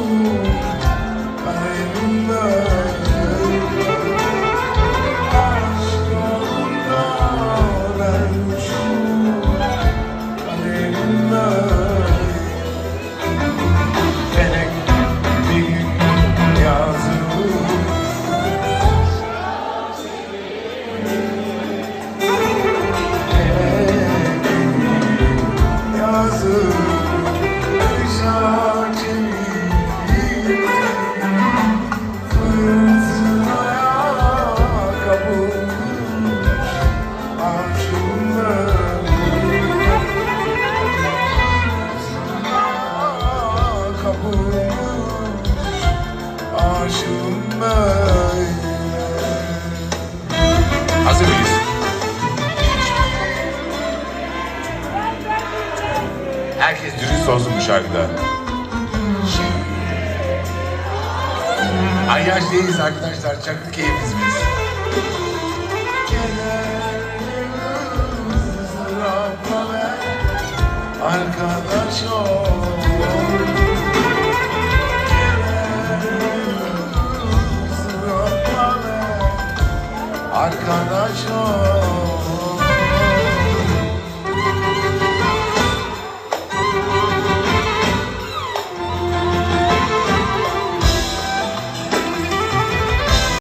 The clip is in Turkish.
Oh. kabuğum Aşığım ben Hazır mıyız? Herkes dürüst olsun bu şarkıda. Ayyaj değiliz arkadaşlar. Çakı keyfiz biz. Arkadaş ol. arkadaş ol.